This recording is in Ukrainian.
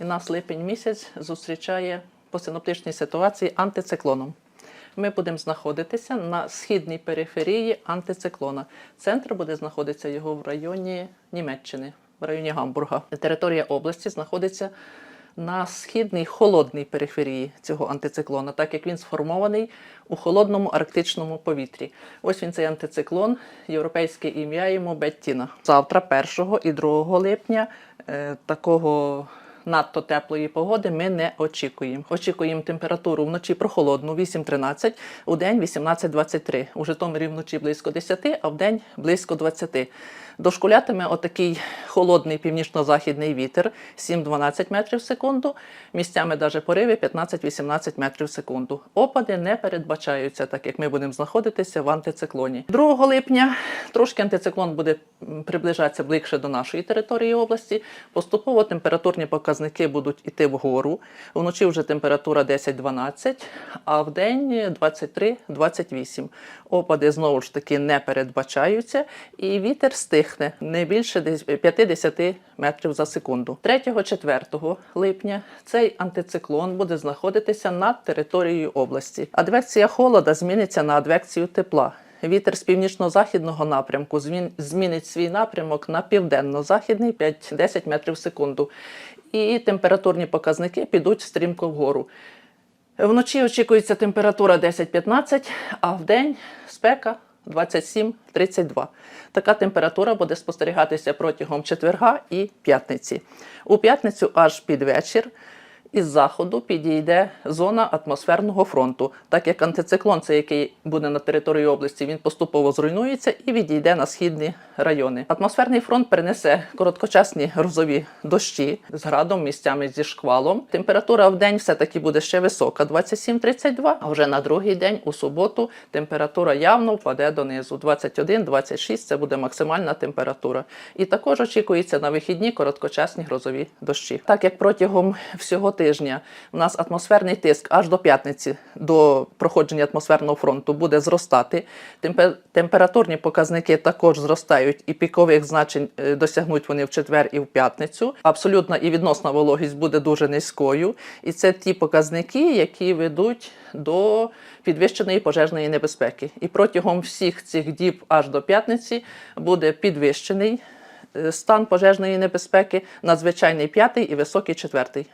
І нас липень місяць зустрічає по синоптичній ситуації антициклоном. Ми будемо знаходитися на східній периферії антициклона. Центр буде знаходитися його в районі Німеччини, в районі Гамбурга. Територія області знаходиться на східній холодній периферії цього антициклона, так як він сформований у холодному арктичному повітрі. Ось він цей антициклон, європейське ім'я йому Беттіна. Завтра, 1 і 2 липня, е, такого надто теплої погоди ми не очікуємо. Очікуємо температуру вночі прохолодну 8-13, у день 18-23. У Житомирі вночі близько 10, а в день близько 20. Дошкулятиме отакий холодний північно-західний вітер 7-12 метрів в секунду, місцями даже пориви 15-18 метрів в секунду. Опади не передбачаються, так як ми будемо знаходитися в антициклоні. 2 липня трошки антициклон буде приближатися ближче до нашої території області. Поступово температурні показники будуть йти вгору. Вночі вже температура 10-12, а в день 23-28. Опади знову ж таки не передбачаються, і вітер стихне не більше 5 50 метрів за секунду. 3-4 липня цей антициклон буде знаходитися над територією області. Адвекція холода зміниться на адвекцію тепла. Вітер з північно-західного напрямку змінить свій напрямок на південно-західний 5-10 метрів в секунду. І температурні показники підуть стрімко вгору. Вночі очікується температура 10-15, а в день спека 27-32. Така температура буде спостерігатися протягом четверга і п'ятниці. У п'ятницю аж під вечір із заходу підійде зона атмосферного фронту, так як антициклон, це який буде на території області, він поступово зруйнується і відійде на східні райони. Атмосферний фронт принесе короткочасні грозові дощі з градом, місцями зі шквалом. Температура в день все-таки буде ще висока 27-32, а вже на другий день у суботу температура явно впаде донизу. 21-26 це буде максимальна температура. І також очікується на вихідні короткочасні грозові дощі. Так як протягом всього тижня у нас атмосферний тиск аж до п'ятниці до проходження атмосферного фронту буде зростати. Темпе- Температурні показники також зростають, і пікових значень е, досягнуть вони в четвер і в п'ятницю. Абсолютна і відносна вологість буде дуже низькою. І це ті показники, які ведуть до підвищеної пожежної небезпеки. І протягом всіх цих діб аж до п'ятниці буде підвищений е, стан пожежної небезпеки, надзвичайний п'ятий і високий четвертий.